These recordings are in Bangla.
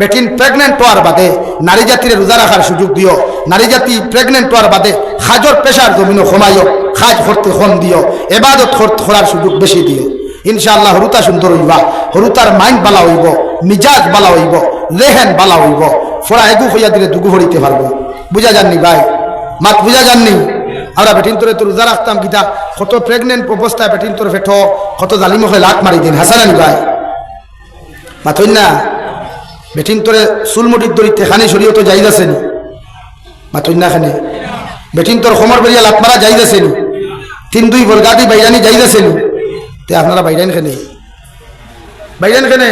বেটিন প্রেগনেন্ট হওয়ার বাদে নারী জাতির রোজা রাখার সুযোগ দিও। নারী জাতি প্রেগনেন্ট হওয়ার বাদে খাজর পেশার জমিনও কমাইও খাজ করতে খন দিও, এবাদত কর- করার সুযোগ বেশি দিও। ইনশাআল্লাহ হরুতা সুন্দর হইবা, হরুতার মাইন্ড বালা হইব, মিজাজ বালা হইব, লেহেন বালা হইব, ফোড়া এগু হইয়া দিলে দুগু হরিতে পারব। বুঝা যাননি ভাই? মাত বুঝা যাননি? আমরা বেটিন তোরে তো রোজা রাখতাম গীতা, কত প্রেগনেন্ট অবস্থায় বেটিন তোর ফেটো, কত জালিমকে লাত মারি দিন। হাসানানি ভাই? মাথইন না? বেটিন তোরে চুলমুটির দরিতে খানি সরিয়ে তো যাই যাচ্ছে নি মাথইন না খানে। বেটিন তোর খমর বেরিয়া লাত মারা যাই যাচ্ছে নি তিন দুই বরগাদি বাইরানি যাই যাচ্ছে নি তে আপনারা বাইরান খানে। বাইরান খানে।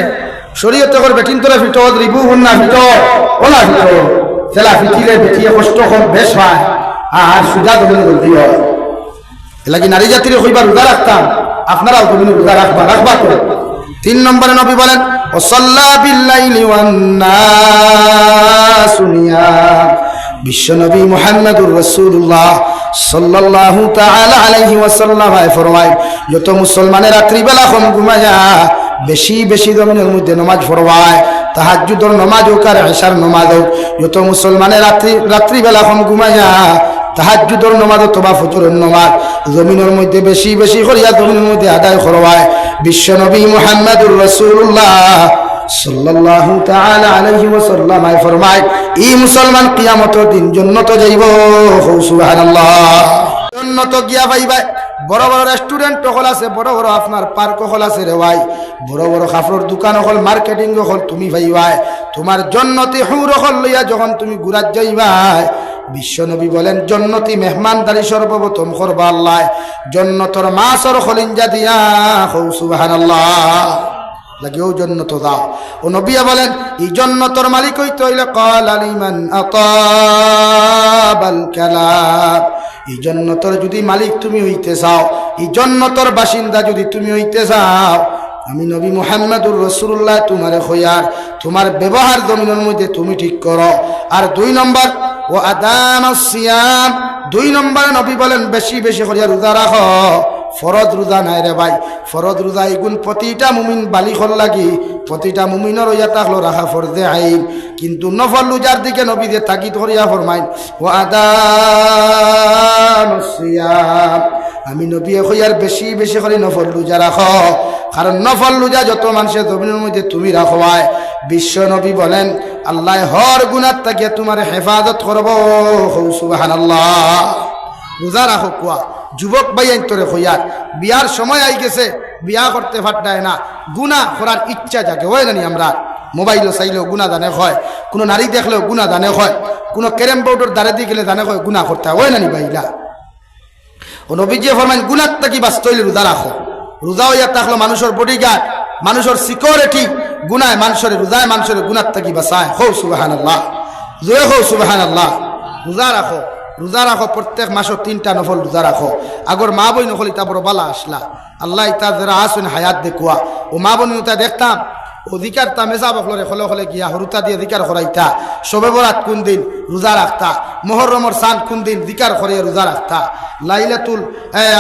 শরীয়ত তখন বেটিন তোরে ফিটো রিবু হুন না ফিটো ওলা ফিটো জেলা ফিটিলে বেটিয়ে কষ্ট কম বেশ হয় আর সুজা দমনে জলদি হয়। এলাকি নারী জাতির হইবার রোজা রাখতাম। আপনারাও তুমি রোজা রাখবা রাখবা তো। তিন নম্বরে নবী বলেন বিল্লাইলি ওয়ান্নাসুনিয়া বিশ্বনবী মুহাম্মদুর রাসূলুল্লাহ সাল্লাল্লাহু তাআলা আলাইহি ওয়াসাল্লাম ফরমায়, যত মুসলমানের রাত্রিবেলা কম ঘুমায়া বেশি বেশি জমিনের মধ্যে নমাজ পড়বায়, তাহাজ্জুদর নমাজ হোক আর এশার নমাজ হোক, যত মুসলমানের রাত্রি, রাত্রিবেলা কম ঘুমায়া তাহাজ্জুদর নমাজ অথবা ফজরের নমাজ জমিনের মধ্যে বেশি বেশি করিয়া জমিনের মধ্যে আদায় করবায় বিশ্বনবী মুহাম্মদুর পাইবা বড় আছে বড় আছে বড় দোকান মার্কেটিং তুমি ভাইবাই তোমার জন্নতি হুর হল লইয়া যখন তুমি গুরাত যাইবাই বিশ্বনবী বলেন, জন্নতি মেহমানদারি সর্বপ্রথম করবা আল্লাহ। জন্নতর মাসর খলিঞ্জা দিয়া হৌ সুবহানাল্লাহ। লাগেও জন্নত বলেন যদি মালিক তুমি হইতে চাও, এই জন্নতর বাসিন্দা যদি তুমি হইতে চাও আমি নবী মোহাম্মদুর রসুল্লাহ তোমার হইয়ার তোমার ব্যবহার জমিনের মধ্যে তুমি ঠিক করো। আর দুই নম্বর ও আদান সিয়াম, দুই নম্বরে নবী বলেন, বেশি বেশি করিয়া রোজা রাখো। ফরজ রোজা নাই রে ভাই। ফরজ রোজা এগুন প্রতিটা মুমিন বালিখর লাগি, প্রতিটা মুমিনের ইয়া তাকলো রাখা ফরজে আইন। কিন্তু নফল রোজার দিকে নবী দিয়ে তাকিদ করিয়া ফরমাইন ও আদান সিয়াম আমি নবী হইয়ার বেশি বেশি করে নফল রোজা রাখো। কারণ নফল রোজা যত মানুষের জমিনের মধ্যে তুমি রাখবাই বিশ্ব নবী বলেন, আল্লাহ হর গুণার তাকে তোমার হেফাজত করব। সুবাহান আল্লাহ রোজা রাখো কুয়া। যুবক ভাই তোরে হইয়ার বিয়ার সময় আই গেছে, বিয়া করতে ফাটায় না। গুণা করার ইচ্ছা জাগে, হয় জানি আমরা? মোবাইলও চাইলেও গুণা দানে হয়, কোনো নারী দেখলেও গুণা দানে হয়, কোনো ক্যারেম বোর্ডের দ্বারে দিয়ে গেলে দানে হয় গুণা করতে হয় নানি বাইলা ও নবীজি ফরমাইন গুণার তাকি বাস্তব রোজা রাখো। রোজা হইয়া থাকল মানুষের বডিগার্ড মানুষের সিকিউরিটি গুনায় মানুষের, রোজায় মানুষের গুণার তাকি বাসায়? হৌ সুবাহান আল্লাহ জোরে হৌ সুবাহান আল্লাহ রোজা রাখো। রোজা রাখো, প্রত্যেক মাসের তিনটা নফল রোজা রাখো। আগর মা বই নকল বড় বালা আসলা। আল্লাহ ইতা যারা আসুন হায়াত দেখুয়া ও মা বই ইতা দেখতাম অধিকার তা মেজা বকলরে খলে খলে গিয়া হরুতা দিয়ে অধিকার করাইতা সবে বরাত কোন দিন রোজা রাখতা মোহরমর সান কোন দিন দিকার করে রোজা রাখতা লাইলাতুল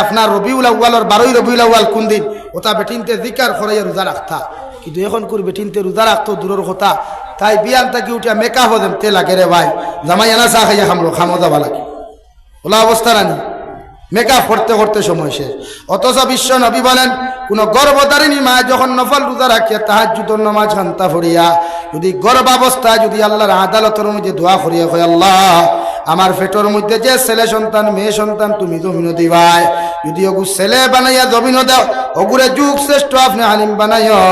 আপনার রবিউল আউ্বালর বারোই রবিউল আউ্বাল কোন দিন? ওটা বেটিনতে দিকার করে রোজা রাখতা কিন্তু এখন করে বেটিনতে রোজা রাখতো দূরের কথা। তাই বিয়ান তাকে উঠিয়া মেকআপ হদেম তে লাগে রে ভাই। জামাই আনা চা খাইয়া খামলো খামো যাবা লাগে ওলা অবস্থা রানি মেকআপ করতে করতে সময় শেষ। অথচ বিশ্ব নবী বলেন, কোন গর্ভধারিণী মা যখন নফল রোজা রাখিয়া তাহার জুতোর নমাজ খান্তা ফরিয়া যদি গর্ভাবস্থায় যদি আল্লাহর আদালতের মধ্যে দোয়া করিয়া হয় আল্লাহ, আমার পেটর মধ্যে যে ছেলে সন্তান, মেয়ে সন্তান, তুমি জমিন দিবাই। যদি ওগু ছেলে বানাইয়া জমিন দাও, ওগুরে যুগ শ্রেষ্ঠ আপনি আলিম বানাইও।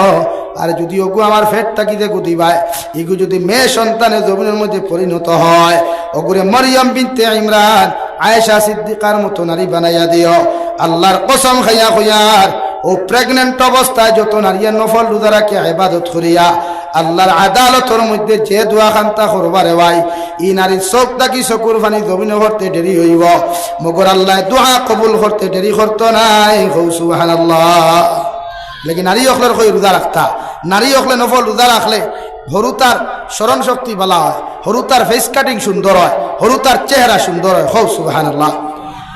আর যদি ওগু আমার ফেট দেখু গুদিবাই ইগু যদি মেয়ে সন্তানের জমিনের মধ্যে পরিণত হয়, ওগুরে মরিয়ম বিনতে ইমরান আয়েশা সিদ্দিকার মতো নারী বানাইয়া দিও। আল্লাহর কসম খাইয়া খুইয়ার ও প্রেগনেন্ট অবস্থায় যত নারীয়া নফল রোজারাকে ইবাদত করিয়া, আল্লাহর আদালতর মধ্যে যে দোয়া খান্তা করবারে ভাই ই নারীর চোখ তাকি চকুর ফানি জমিন করতে দেরি হইব। মগর আল্লাহ দোয়া কবুল করতে দেরি করতো নাই হৌ সুবহানাল্লাহ। লেকিন নারী অখলের কই রোজা রাখতা, নারী অখলে নফল রোজা রাখলে হরু তার স্মরণ শক্তি বলা হয়। হরু তার ফেস কাটিং সুন্দর হয় হরু তার চেহারা সুন্দর হয়। হৌ সুবাহান আল্লাহ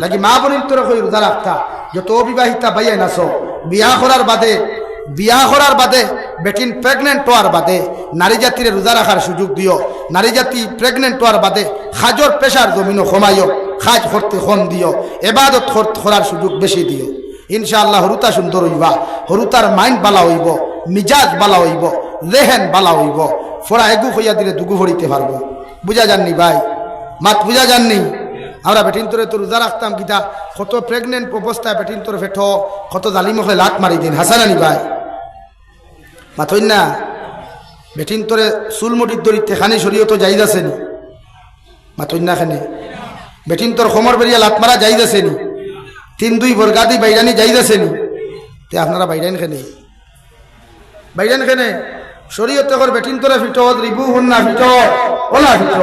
লাগি মা বোনের তোর কই রোজা রাখতা, যত অবিবাহিতা বাইয়াই নাছো বিয়া করার বাদে, বিয়া করার বাদে, বেটিন প্রেগনেন্ট হওয়ার বাদে, নারী জাতির রোজা রাখার সুযোগ দিও। নারী জাতি প্রেগনেন্ট হওয়ার বাদে খাজর পেশার জমিনও কমাইও খাজ করতে খন দিও, এবাদত কর- করার সুযোগ বেশি দিও। ইনশাআল্লাহ হরুতা সুন্দর হইবা, হরুতার মাইন্ড বালা হইব, মিজাজ বালা হইব। রেহেন বালা হইব। ফোড়া এগু হইয়া দিলে দুগু ভরিতে পারব। বুঝা যাননি ভাই? মাত বুঝা যাননি? আমরা বেটিন তোরে তো রোজা রাখতাম গীতা। কত প্রেগনেন্ট অবস্থায় বেটিন তোর ফেটো কত জালিম হলে লাত মারি দিন। হাসানানি ভাই? মাথইন না? বেটিন তোরে চুলমুটির দরিতে খানি শরীয়ত যাইদ আছে নি? মাথইন না খানে? বেটিন তোর খমর বেরিয়া লাত মারা যাইদ আছে নি? তিন দুই বরগাদি বাইরানি যাইদ আছে নি? তে আপনারা বাইরান খেনে? বাইরান খেনে? শরীয়তে কর বেটিন তোরে ফিটত রিবু হন না ফিটত ওলা ফিটত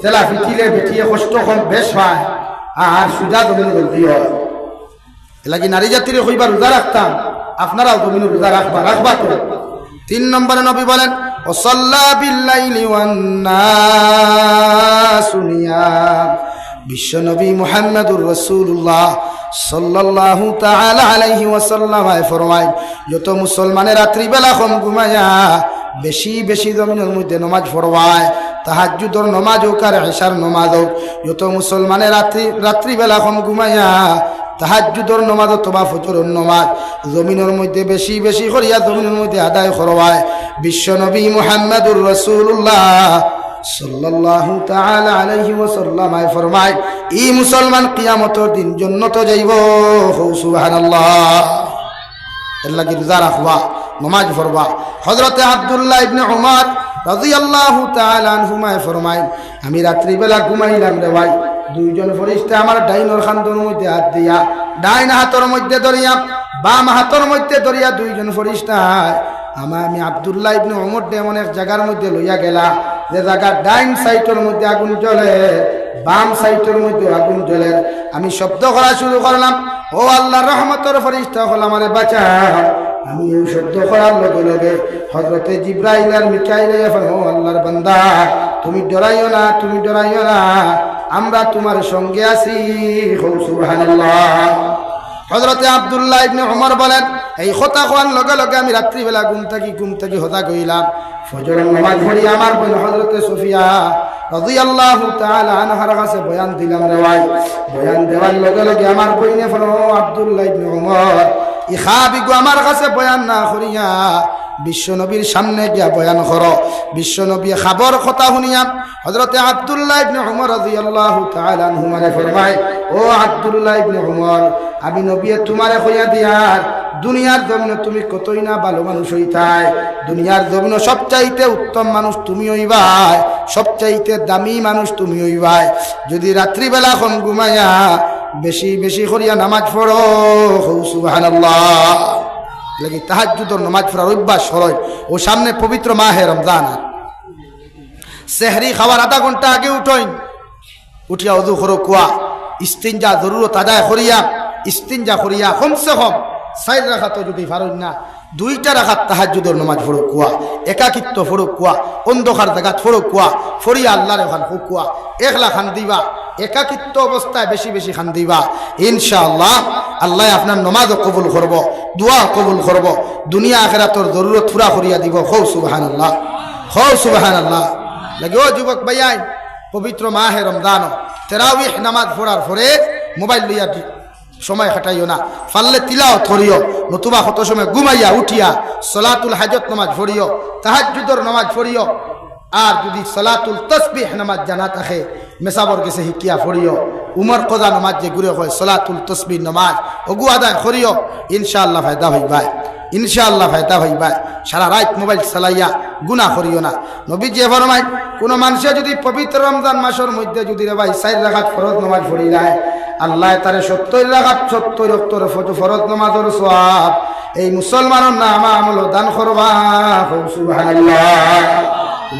তেলা ফিটিলে বেটিয়ে কষ্ট কম বেশ হয়, আর সুজা জমিন জলদি হয়। এলাকি নারী জাতির হইবার রোজা রাখতাম, আপনারাও জমিন রোজা রাখবা রাখবা তো। তিন নম্বরে নবী বলেন ওসল্লা বিল্লাইলি ওয়ান্নাসু নিয়াম। বিশ্ব নবী মুহাম্মদুর রাসূলুল্লাহ ফরমায়, যত মুসলমানে রাত্রিবেলা কম ঘুমায়া বেশি বেশি জমিনের মধ্যে নমাজ পড়বায় তাহাজ্জুদর নমাজ হোক আর এশার নমাজ হোক, যত মুসলমানে রাত্রি, রাত্রিবেলা কম ঘুমায়া তাহাজ্জুদর নমাজ অথবা ফজরের নমাজ, জমিনের মধ্যে বেশি বেশি করিয়া জমিনের মধ্যে আদায় করবায় বিশ্ব নবী মুহাম্মদুর রাসূলুল্লাহ তাআলা আনহুমায় ফরমায় আমি ঘুমাইলাম রে ভাই। দুইজন ফরিস্তা আমার ডাইনর খান্দর মধ্যে হাত দিয়া, ডাইন হাতর মধ্যে ধরিয়া, বাম হাতর মধ্যে ধরিয়া দুইজন ফরিস্তায় আমার আমি আবদুল্লাহ ইবনে উমর ডে এমন এক জায়গার মধ্যে লইয়া গেলা। যে জায়গা ডাইন সাইটের মধ্যে আগুন জ্বলে, বাম সাইটের মধ্যে আগুন জ্বলে। আমি শব্দ করা শুরু করলাম, ও আল্লাহর রহমতের ফরিস্তা, হল আমারে বাঁচা আমি এই শব্দ করার লগে লগে হজরতে জিব্রাইল আর মিকাইল ও আল্লাহর বান্দা, তুমি ডরাইও না, তুমি ডরাইও না, আমরা তোমার সঙ্গে আছি। হৌ সুবহানাল্লাহ। হজরতে আবদুল্লাহ ইবনে ওমর বলেন, এই হতা কোয়ার লগে লগে আমি রাত্রিবেলা ঘুম থাকি ঘুম থাকি হতা কইলাম। ফজরের নামাজ পড়ি আমার বোন হজরতে সুফিয়া রাদিয়াল্লাহু তাআলা আনহার কাছে বয়ান দিলাম রে ভাই। বয়ান দেওয়ার লগে লগে আমার বইনে ফলো আবদুল্লাহ ইবনে ওমর ইখা বিগু আমার কাছে বয়ান না করিয়া বিশ্বনবীর সামনে গিয়া বয়ান করো। বিশ্বনবী খাবর কথা শুনিয়া হজরতে আবদুল্লাহ ফরমায়, ও আবদুল্লাহ আমি নবী তোমারে কইয়া দিয়ার দুনিয়ার জমিন তুমি কতই না ভালো মানুষ হইতাই, দুনিয়ার জমিন সবচাইতে উত্তম মানুষ তুমি হইবাই, সবচাইতে দামি মানুষ তুমি হইবাই। যদি রাত্রিবেলা খন ঘুমাইয়া বেশি বেশি করিয়া নামাজ পড়ো, সুবহানাল্লাহ। লাগি তাহাজ্জুদর নামাজ পড়ার অভ্যাস সরয় ও সামনে পবিত্র মাহে রমজান। আর সেহরি আধা ঘণ্টা আগে উঠইন। উঠিয়া অজু করো, কুয়া। ইস্তিনজা জরুরত আদায় করিয়া, ইস্তিনজা করিয়া কমসে কম সাইড রাখা তো যদি পারেন না, দুইটা রাখাত তাহাজুদর নমাজ ফোড়ো কুয়া। একাকিত্ব ফোড়ো কুয়া। অন্ধকার জায়গাত ফোড়ো কুয়া। ফরিয়া আল্লাহর ওখান কুয়া একলা খান দিবা। একাকিত্ব অবস্থায় বেশি বেশি খান দিবা। ইনশাআল্লাহ আল্লাহ আপনার নমাজও কবুল করব, দোয়া কবুল করব, দুনিয়া আখেরাতর জরুরত পুরা করিয়া দিব। হৌ সুবাহান আল্লাহ হৌ সুবাহান আল্লাহ লাগে ও যুবক ভাইয়াই, পবিত্র মাহে রমজান তেরাউিহ নামাজ পড়ার পরে মোবাইল লইয়া সময় খাটাইও না। ফাললে তিলাও থরিও নতুবা কত সময় ঘুমাইয়া উঠিয়া সলাতুল হাজত নামাজ পড়িও তাহাজুদর নামাজ পড়িও। আর যদি সলাতুল তসবিহ নামাজ জানা থাকে মেসাবর গেছে শিকিয়া পড়িও। উমর কদা নামাজ যে ঘুরে হয়, সলাতুল তসবিহ নামাজ। অগু আদায় করিও, ইনশাআল্লাহ ফায়দা হইবাই। ইনশাআল্লাহ ফায়দা হইবা সারা রাত মোবাইল চালাইয়া গুণা করিও না। নবী যে ফরমাই কোন মানুষে যদি পবিত্র রমজান মাসের মধ্যে যদি রে ভাই সাইড রাখাত ফরজ নামাজ পড়ি যায় আল্লাহ তারে সত্তর রাখাত সত্তর অক্তর ফরজ নামাজের সওয়াব। এই মুসলমানের নাম আমল দান করবা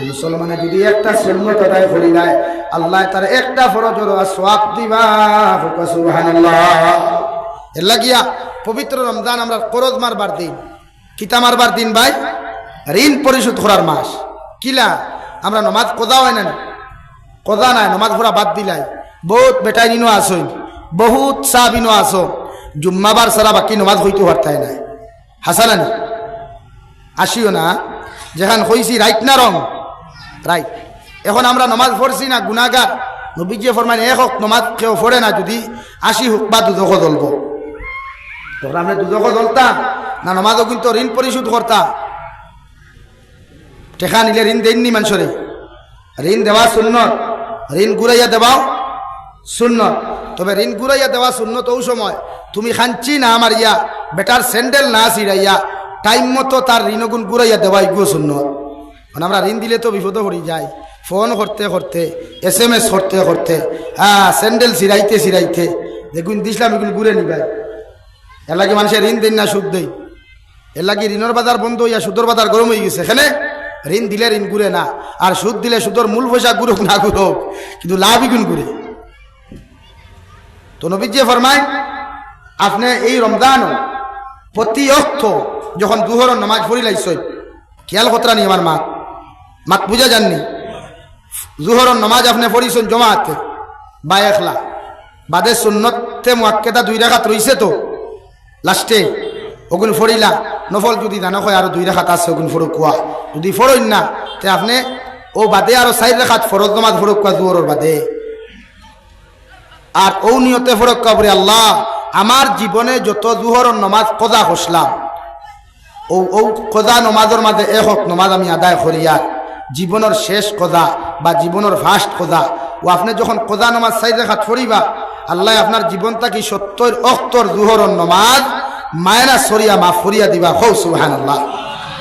মুসলমানে যদি একটা সুন্নত আদায় করি যায় আল্লাহ তার একটা ফরজের সওয়াব দিবা এর লাগিয়া পবিত্র রমজান আমরা করজ মারবার দিন, কিতা মারবার দিন ভাই? ঋণ পরিশোধ করার মাস। কিলা? আমরা নমাজ কদা হয় না কদা নাই, নমাজ ঘোরা বাদ দিলাই। বহুত বেটাই নিনো আসই বহুত চাহ বিনো আসো জুম্মাবার সারা বাকি নমাজ হইতে পারতাই নাই। হাসানানি আসিও না। যেখান হইছি রাইট না রং রাইট এখন আমরা নমাজ পড়ছি না গুণাগার নবীজিয়ে ফরমান এক হোক, নমাজ কেউ পড়ে না, যদি আশি হোক বা দুদক দলব তখন আমরা দুদক দলতাম না নমাজও কিন্তু ঋণ পরিশোধ করতাম। টেকা নিলে ঋণ দেননি মানুষরে। ঋণ দেওয়া শূন্য ঋণ ঘুরাইয়া দেওয়াও শূন্য তবে ঋণ ঘুরাইয়া দেওয়া শূন্য তো সময়, তুমি খাঞ্চি না আমার ইয়া বেটার স্যান্ডেল না সিরাইয়া টাইম মতো তার ঋণগুণ ঘুরাইয়া দেওয়া এগুলো শূন্য মানে আমরা ঋণ দিলে তো বিপদ পড়ি, যাই। ফোন করতে করতে এস এম এস করতে করতে হ্যাঁ স্যান্ডেল সিরাইতে সিরাইতে দেখুন দিসলাম এগুলো ঘুরে নিবাই এর লাগে মানুষের ঋণ দেন না, সুদ দেয় এর লাগে ঋণের বাজার বন্ধ হইয়া সুদর বাজার গরম হয়ে গেছে এখানে ঋণ দিলে ঋণ ঘুরে না, আর সুদ দিলে সুদর মূল পয়সা ঘুরুক না ঘুরুক, কিন্তু লাভই গুণ ঘুরে। তো নবীজি ফরমায়, আপনি এই রমজান প্রতি অর্থ যখন দুহর নামাজ পড়ি লাইছ খেয়াল কতরা নি আমার মাত? মাত যাননি। জুহর নামাজ আপনি পড়িছেন জমাতে বা একলা। বাদে সুন্নতে মুয়াক্কেদা দুই রাখাত রইছে তো। লাস্টে ওগুন ফড়িলা, নফল যদি জানো হয় আরও দুই রেখাত আছে ওগুন ফরক কোয়া। যদি ফরইন না, তে আপনি ও বাদে আরও চাই রেখাত ফরজ নমাজ ফরক কোয়া জোহরের বাদে। আর ও নিয়তে ফরক কোয়া বলে, আল্লাহ, আমার জীবনে যত জুহরের নমাজ কজা হসলাম ও ও কজা নমাজের মাঝে একক নমাজ আমি আদায় করিয়া জীবনের শেষ কজা বা জীবনের ফার্স্ট কজা ও আপনি যখন কজা নমাজ চাই রেখাত ফরিবা আল্লাহ আপনার জীবনটা কি সত্তর অক্তর জুহরের নমাজ মায়না সরিয়া মা ফরিয়া দিবা। হৌ সুবাহান আল্লাহ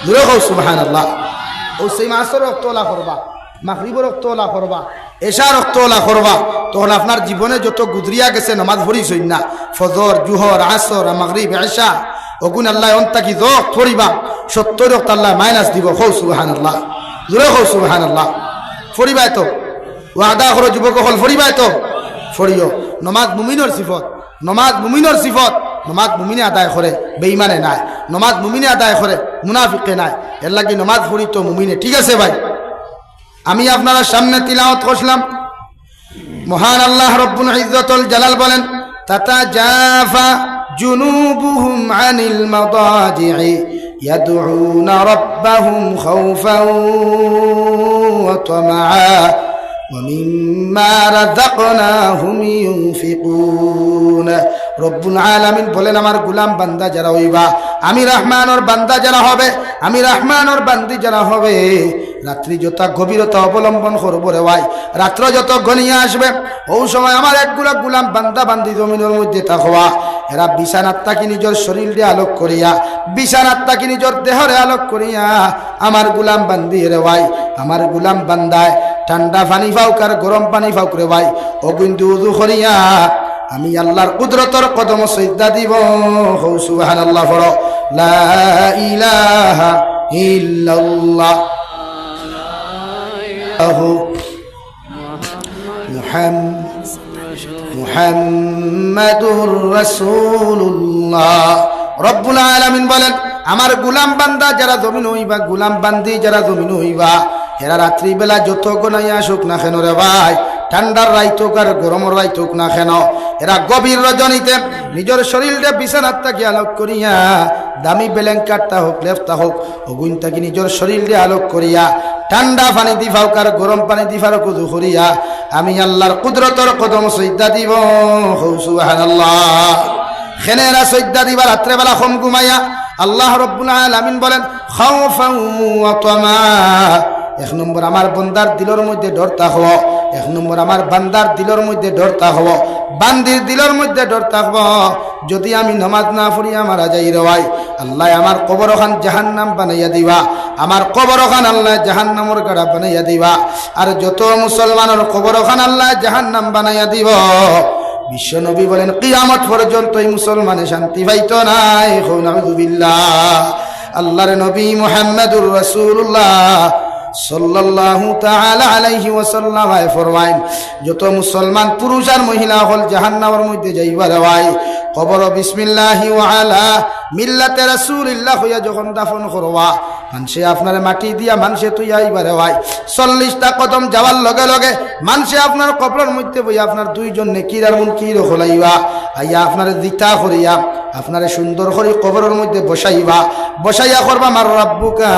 দূরে হৌ সুবাহান আল্লাহ ও সেই মাসের রক্তলা করবা মাগরিব রক্তলা করবা এশা রক্তলা করবা। তখন আপনার জীবনে যত গুদরিয়া গেছে, নমাজ ভরি ভরিছই না। ফজর, জুহর, আসর, মাগরিব, এশা, অগুন আল্লাহ অন্তাকি দক ফরিবা সত্তর রক্ত আল্লাহ মাইনাস দিব। হৌ সুবাহান আল্লাহ দূরে হৌ সুবাহান আল্লাহ ফরিবাই তো। ও আদা করো, যুবক হল ফরিবাই তো। ফরিও। নমাজ মুমিনর সিফত। নমাজ মুমিনর সিফত। নমাজ মুমিনে আদায় করে বেইমানে নাই। নমাজ মুমিনে আদায় করে, মুনাফিকে নাই। এর লাগি নমাজ পড়ি তো মুমিনে। ঠিক আছে ভাই? আমি আপনারা সামনে তিলাওয়াত করছিলাম। মহান আল্লাহ রব্বুল ইজ্জতুল জালাল বলেন তাতা জাফা جنوبهم عن المضاجع يدعون ربهم خوفا وطمعا ومما رزقناهم ينفقون রব্বুল আলামিন বলেন, আমার গুলাম বান্দা যারা হইবা, আমি রহমানর বান্দা যারা হবে, আমি রহমানর বান্দি যারা হবে, রাত্রি যত গভীরতা অবলম্বন করব রে ভাই, রাত্র যত ঘনিয়ে আসবে ও সময় আমার একগুলা গুলাম বান্দা বান্দি জমিনের মধ্যে থাকবা। এরা বিছানাত তাকে নিজের শরীরে আলোক করিয়া বিছানাত তাকে নিজের দেহরে আলোক করিয়া, আমার গুলাম বান্দি রে ভাই, আমার গুলাম বান্দায় ঠান্ডা পানি ফাউক আর গরম পানি ফাউক রে ভাই অগুন্দু উজু করিয়া আমি আল্লাহর কুদরতর কদম সৈদা দিব। হৌ সুবাহান আল্লাহ ফর আলামিন বলেন, আমার গুলাম বান্দা যারা জমিন হইবা, গুলাম বান্দি যারা জমিন হইবা এরা রাত্রিবেলা যত গনাই আসুক না কেন রে ভাই? ঠান্ডার রাইতুক আর গরমের রাইতুক না কেন, এরা গভীর রজনীতে নিজের শরীরটা বিছানার তাকে আলোক করিয়া, দামি বেলেঙ্কারটা হোক লেফটা হোক অগুন তাকে নিজের শরীরে আলোক করিয়া, ঠান্ডা পানি দি ফাউক আর গরম পানি দি ফারক উজু করিয়া, আমি আল্লাহর কুদরতর কদম সৈদা দিব খেনেরা সৈদা দিবা রাত্রেবেলা খম ঘুমাইয়া আল্লাহ রব্বুল আলামিন বলেন ওয়া তামা। এক নম্বর, আমার বন্দার দিলর মধ্যে ডরতা হব এক নম্বর, আমার বান্দার দিলর মধ্যে ডরতা হব। বান্দির দিলর মধ্যে ডর থাকব যদি আমি নমাজ না পড়িয়া মারা যাই রওয়াই আল্লাহ আমার কবর খান জাহান নাম বানাইয়া দিবা। আমার কবর খান আল্লাহ জাহান্নামর গাড়া বানাইয়া দিবা। আর যত মুসলমানের কবর খান আল্লাহ জাহান নাম বানাইয়া দিব। বিশ্ব নবী বলেন, কিয়ামত পর্যন্ত এই মুসলমানে শান্তি পাইত নাই। নাউযুবিল্লাহ আল্লাহর নবী মুহাম্মদুর রাসূলুল্লাহ সাল্লাল্লাহু তাআলা আলাইহি ওয়াসাল্লাম আয় ফরমাইন যত মুসলমান পুরুষ আর মহিলা হল জাহান্নামের মধ্যে যাইবার হয় কবর বিসমিল্লাহি ওয়া আলা মিল্লাতে রাসূলিল্লাহ হইয়া যখন দাফন করবা মানুষে আপনার মাটি দিয়া মানুষে তুই আইবারে হয় চল্লিশটা কদম যাওয়ার লগে লগে মানুষে আপনার কবরের মধ্যে বই আপনার দুইজন নেকির আর মুনকির খোলাইবা আইয়া আপনার দিতা করিয়া, আপনারে সুন্দর করে কবরের মধ্যে বসাইবা, বসাইয়া করবা আমার রাব্বুকা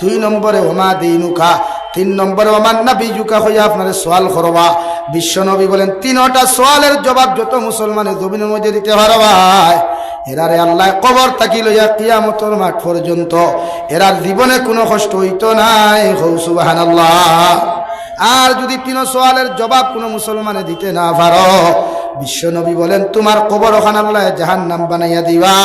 দুই নম্বরে, ওমা দিনুকা তিন নম্বরে, ওমান নাবিজুকা হইয়া আপনারে সোয়াল করবা। বিশ্বনবী বলেন, তিনটা সোয়ালের জবাব যত মুসলমানের জমিনের মধ্যে দিতে পারবায় এরারে আল্লাহ কবর তাকি লইয়া কিয়ামতর মাঠ পর্যন্ত। এরার জীবনে কোনো কষ্ট হইতো নাই। হৌ, সুবহানাল্লাহ। আর যদি তিন সোয়ালের জবাব কোনো মুসলমানে দিতে না পারো বিশ্বনবী বলেন, তোমার কবর ওখান আল্লাহ জাহান নাম বানাইয়া দিবা।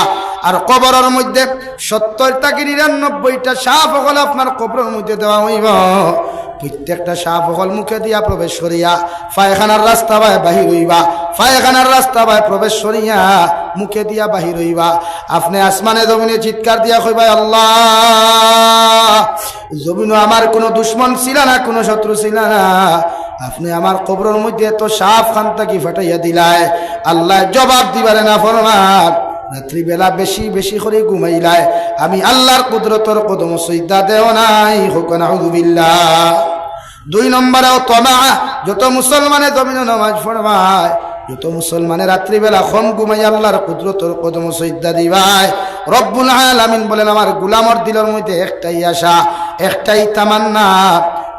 আর কবরের মধ্যে সত্তরটা কি নিরানব্বইটা সাপ হল আপনার কবরের মধ্যে দেওয়া হইব? প্রত্যেকটা সাপ হল মুখে দিয়া প্রবেশ করিয়া পায়খানার রাস্তা বায় বাহির হইবা, পায়খানার রাস্তা বায় প্রবেশ করিয়া মুখে দিয়া বাহির হইবা। আপনি আসমানে জমিনে চিৎকার দিয়া কইবা, আল্লাহ জমিন আমার কোনো দুশ্মন ছিল না, কোনো শত্রু ছিল না। আপনি আমার কবরের মধ্যে এত সাপ খান্তা কি ফাটাইয়া দিলায়? আল্লাহ জবাব দিবারে না ফরমান। রাত্রিবেলা বেশি বেশি করে ঘুমাইলায়। আমি আল্লাহর কুদরতর কদম সৈদা দেও নাই হোকন আহুদুবিল্লাহ দুই নম্বরেও তমা যত মুসলমানে জমিন নামাজ পড়বায়, যত মুসলমানে রাত্রিবেলা কম ঘুমাই আল্লাহর কুদরতর কদম সৈদা দিবায়। রব্বুল আলামিন বলেন, আমার গুলামর দিলের মধ্যে একটাই আশা, একটাই তামান্না,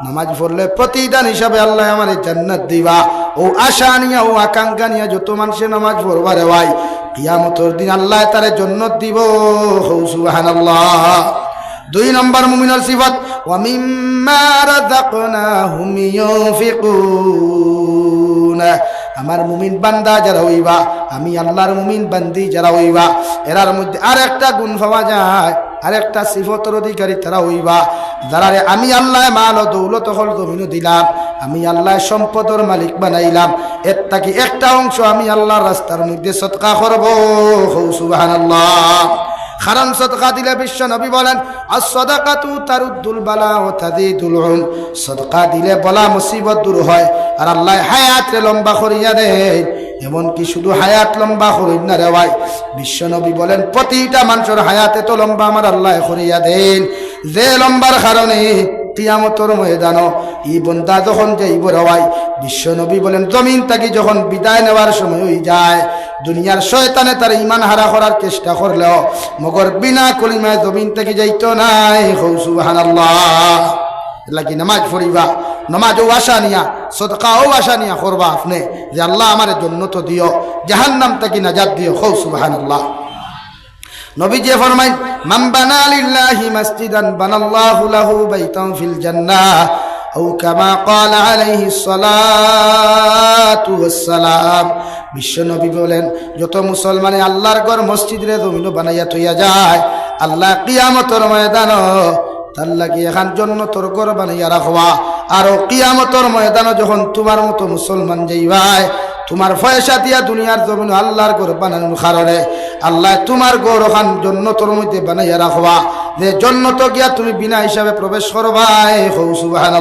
নামাজ পড়লে প্রতিদান হিসাবে আল্লাহ আমার জান্নাত দিবা। ও আশা নিয়া, ও আকাঙ্ক্ষা নিয়া যত মানুষে নামাজ পড়বারে ভাই কিয়ামতর দিন আল্লাহ তারে জন্য দিব। সুবহানাল্লাহ। দুই নম্বর মুমিনের সিফত আমার মুমিন বান্দা যারা হইবা, আমি আল্লাহর মুমিন বান্দি যারা হইবা, এরার মধ্যে আর একটা গুণ পাওয়া যায়। আর একটা সিফতর অধিকারী তারা হইবা। যারা আমি আল্লাহ মাল দৌলত হল জমিন দিলাম, আমি আল্লাহ সম্পদর মালিক বানাইলাম, এর তাকে একটা অংশ আমি আল্লাহর রাস্তার মধ্যে সৎকা করব। সুবাহান আল্লাহ কারণ সদকা দিলে বিশ্ব নবী বলেন আর সদাকা তু তারুদ্দুল বালা ও তাদিদুল উম সদকা দিলে বলা মুসিবত দূর হয়, আর আল্লাহ হায়াতে লম্বা করিয়া দেয় এমনকি শুধু হায়াত লম্বা করিন না রে ভাই। বিশ্ব নবী বলেন, প্রতিটা মানুষের হায়াতে তো লম্বা আমার আল্লাহ করিয়া দেন। যে লম্বার কারণে কিয়ামতর ময়দান ই বন্দা যখন যাইব রওয়াই বিশ্ব নবী বলেন, জমিন তাকে যখন বিদায় নেওয়ার সময় হয়ে যায়, দুনিয়ার শয়তানে তার ইমান হারা করার চেষ্টা করলেও, মগর বিনা কলিমায় জমিন থেকে যাইতো নাই। হৌ, সুবহানাল্লাহ। লাগি নামাজ পড়িবা। নমাজও আশা নিয়া, সদকাও আশা নিয়া করবা আপনি। যে আল্লাহ আমার জন্য তো দিও, জাহান্নাম তাকি নাজাদ দিও। হৌ সুবহানাল্লাহ। নবী যে ফরমাইন, মান বানা লিল্লাহি মাসজিদান বানাল্লাহু লাহু বাইতান ফিল জান্নাহ, আও কামা ক্বালা আলাইহি সালাতু ওয়াসসালাম। বিশ্ব নবী বলেন, যত মুসলমানে আল্লাহর ঘর মসজিদে জমিন বানাইয়া থইয়া যায়, আল্লাহ কিয়ামতের ময়দান তার লাগি এখান জন্য তোর ঘর বানাইয়া রাখবা আর কিয়ামতর ময়দান যখন তোমার মতো মুসলমান যাইবাই তোমার পয়সা দিয়া দুনিয়ার জমিন আল্লাহর ঘর বানানোর কারণে আল্লাহ তোমার গৌর খান জন্নতর মধ্যে বানাইয়া রাখবা যে জন্নত গিয়া তুমি বিনা হিসাবে প্রবেশ করবাই হৌ সুবাহান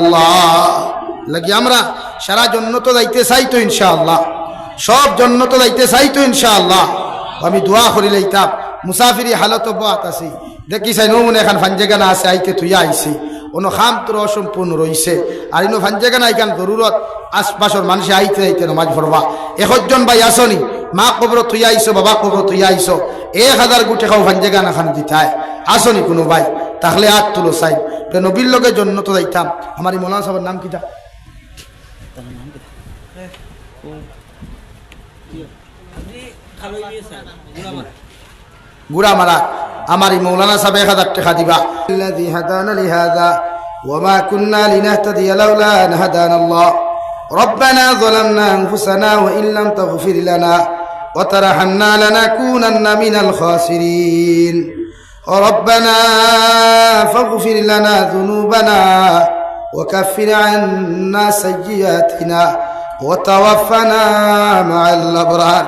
লাগি আমরা সারা জন্নত যাইতে চাই তো ইনশাআল্লাহ। সব জন্নত যাইতে চাই তো ইনশাআল্লাহ। আমি দোয়া করি লাইতাম। মুসাফিরি হালত বাত আছি। দেখি চাই নমুন এখন ফাঞ্জেগানা আছে, আইতে তুই আইছি। কোনো খাম অসম্পূর্ণ রইছে। আর ইনো ফাঞ্জেগানা এখান জরুরত, আশপাশর মানুষে আইতে আইতে নমাজ পড়বা। একজন ভাই আসনি, মা কবর তুই আইসো বাবা কবর তুই আইসো এক হাজার গুটে খাও ফাঞ্জেগানা খান দিতায়। আসনি কোনো ভাই, তাহলে আর তুলো চাই নবীর লোকের জন্য তো যাইতাম। আমার এই সাহেবের নাম কিটা? গুড়া মারা আমার এই মৌলানা সাহেব এক হাজার টাকা দিবা الذي هدانا لهذا وما كنا لنهتدي لولا أن هدانا الله ربنا ظلمنا أنفسنا وإن لم تغفر لنا وترحمنا لنكونن من الخاسرين ربنا فاغفر لنا ذنوبنا وكفر عنا سيئاتنا وتوفنا مع الأبرار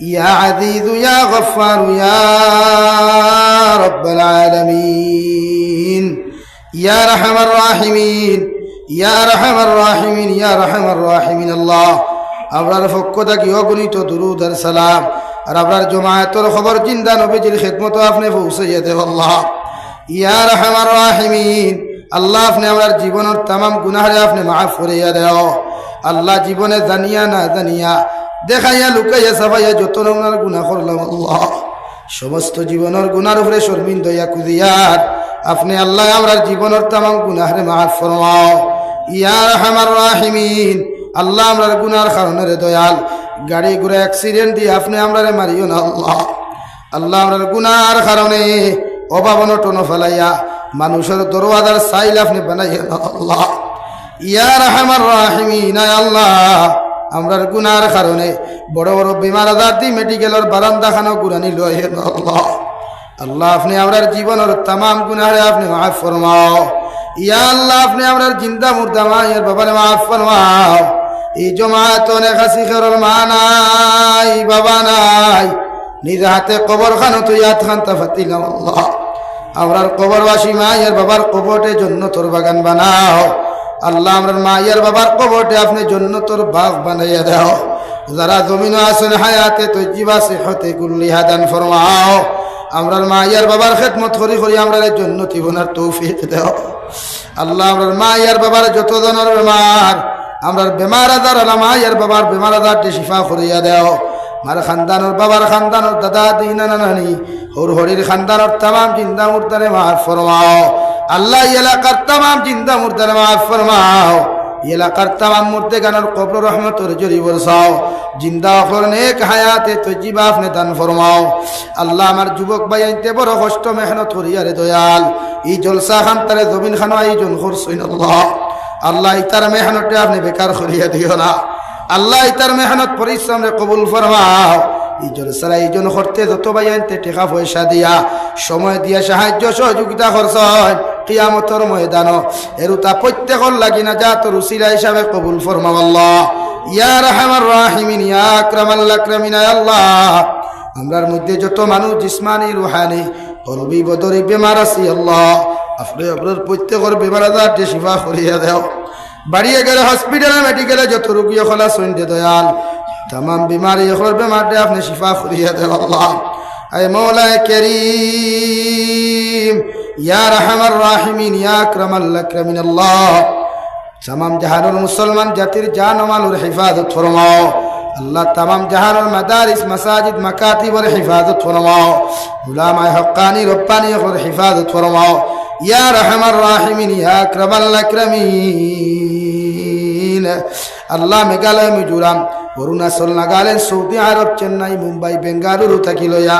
يا عزيز يا غفار يا رب العالمين يا رحم الراحمين يا رحم الراحمين يا رحم الراحمين الله আপনার পক্ষ থাকি অগণিত দুরুদ আর সালাম আর আপনার জমায়েতর খবর জিন্দা নবীজির খেদমত আপনি পৌঁছাইয়া দেব আল্লাহ ইয়া রহমান রাহিমিন আল্লাহ আপনি আমার জীবনের তাম গুনাহরে আপনি মাফ করিয়া দেও আল্লাহ জীবনে জানিয়া না জানিয়া দেখাইয়া লুকাইয়া সাফাইয়া যত রঙার গুণা করলাম আল্লাহ। সমস্ত জীবনের গুনার উপরে শর্মিন্দ ইয়া কুদিয়ার আপনি আল্লাহ আমরার জীবনের তামাম গুনাহরে মাহাত ফরমাও ইয়ার হামার রাহিমিন আল্লাহ আমরার গুনার কারণে দয়াল। গাড়ি ঘুরে অ্যাক্সিডেন্ট দিয়ে আপনি আমরারে মারিও না আল্লাহ। আল্লাহ আমরার গুনার কারণে অভাব অনটন ফেলাইয়া মানুষের দরওয়াজার সাইল আপনি বানাইয়া আল্লাহ। ইয়ার হামার রাহিমিন আল্লাহ। আমরার গুনার কারণে বড় বড় বিমার আজার দি মেডিকেলের বারান্দা খানো গুরানি লয় আল্লাহ। আল্লাহ, আপনি আমরার জীবনের তাম গুনারে আপনি মাফ ফরমাও। ইয়া আল্লাহ, আপনি আমরার জিন্দা মুর্দা মায়ের বাবারে মাফ ফরমাও। এই জমাত অনেক হাসি খেরল মা নাই, বাবা নাই। নিজ হাতে কবর খানো তুই হাত খান্তা ফাতিলাম আল্লাহ। আমরার কবরবাসী মায়ের বাবার কবরটে জন্য তোর বাগান বানাও। আল্লাহ আমরার মায়ের বাবার কবরটে আপনি জন্য তোর বাগ বানাইয়া দাও। যারা জমিন আসেন হায়াতে তো জীবা হতে কুল্লি হাদান ফরমাও। আমরার মায়ের বাবার খেদমত করি করি আমরার জন্য তিবনার তৌফিক দেও। আল্লাহ আমরার মায়ের বাবার যত জনের বেমার আমরার বেমার আজার আল্লাহ মায়ের বাবার বেমার আজারটি শিফা করিয়া দেও। মার খানদানোর বাবার খানদানোর দাদা, দিনা নানি হর হরির খানদানোর তামাম চিন্তা মুর্দারে মাফ ফরমাও। আল্লাহ এলাকার তামাম চিন্তা মুর্দারে মাফ ফরমাও। এলাকার তামাম মূর্তে গানোর কবর রহমতর জরি বরসাও জিন্দা অখর নেক হায়াতে তো জীবা আপনি দান ফরমাও। আল্লাহ আমার যুবক ভাই আনতে বড় কষ্ট, মেহনত করিয়ারে দয়াল। এই জলসা খান তারে জমিন খানো আয়োজন করছেন আল্লাহ আল্লাহ ইতার মেহনতে আপনি বেকার করিয়া দিও না। আল্লাহ ইতার মেহনত পরিশ্রমে কবুল ফরমাও। এই জলসারা এই জন করতে যত ভাই আনতে টেকা পয়সা দিয়া, সময় দিয়া সাহায্য সহযোগিতা করছ কিয়ামতর ময়দান। এরুতা প্রত্যেকর লাগি না যা তোর উসিলা হিসাবে কবুল ফরমাও আল্লাহ। ইয়া রাহমার রাহিমিন, ইয়া আল্লাহ। আমরার মধ্যে যত মানুষ জিসমানি, রুহানি করবি বদরি, বেমার আছি আল্লাহ। আপনি আপনার প্রত্যেকের বেমার আজার শিফা করিয়া দেও। বাড়িয়ে গেলে হসপিটালে, মেডিকেলে যত রুগী খোলা সন্ধ্যে দয়াল। তাম বিমারি এখন বেমারটা আপনি শিফা করিয়া দেও আল্লাহ আয় মৌলায় করিম ইয়া রাহমার রাহিমিন ইয়া আকরামাল আকরামিন আল্লাহ তামাম জাহানুর মুসলমান জাতির জান ও মালুর হিফাজত ফরমাও আল্লাহ তামাম জাহানুর মাদারিস মাসাজিদ মাকাতিবর হিফাজত ফরমাও গুলামায় হক্কানি রব্বানি ওর হিফাজত ফরমাও ইয়া রহমার রাহিমিন ইয়া আকরামাল আকরামিন আল্লাহ মেঘালয় মিজোরাম অরুণাচল নাগাল্যান্ড সৌদি আরব, চেন্নাই, মুম্বাই, বেঙ্গালুরু থাকি লইয়া,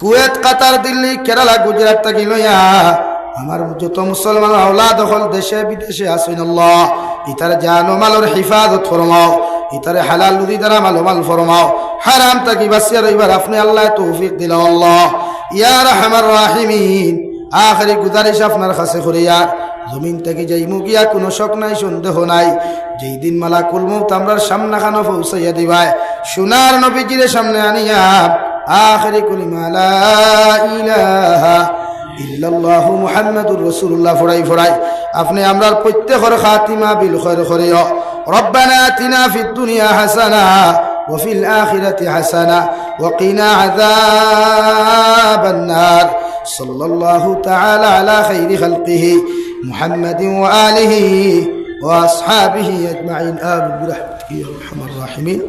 কুয়েত, কাতার, দিল্লি, কেরালা, গুজরাট থাকি লইয়া, আমার যত মুসলমান আওলা দখল দেশে বিদেশে আসেন ইতার জান মালর হিফাজত ফরমাও, ইতারে হালাল নদী দ্বারা মাল মাল ফরমাও, হারাম তাকি বাসিয়া রইবার আপনি আল্লাহ তৌফিক দিল আল্লাহ। ইয়া রাহমার রাহিমিন, আখরি গুজারিশ আপনার কাছে করিয়া জমিন থেকে যাই মুগিয়া কোনো শখ নাই সন্দেহ নাই যেই দিন মালা কুলমৌত আমরার সামনা খানো পৌঁছাইয়া দিবাই সোনার নবীজিরে সামনে আনিয়া আখরি কুলিমা লা ইলাহা ইল্লাল্লাহু মুহাম্মাদুর রাসূলুল্লাহ ফড়াই ফড়াই আপনি আমরার প্রত্যেকের খাতিমা বিল খৈর করিও রব্বানা আতিনা ফিদ দুনিয়া হাসানা وفي الآخرة حسنة وقنا عذاب النار صلى الله تعالى على خير خلقه محمد وآله وأصحابه أجمعين. آمين برحمتك يا أرحم الراحمين.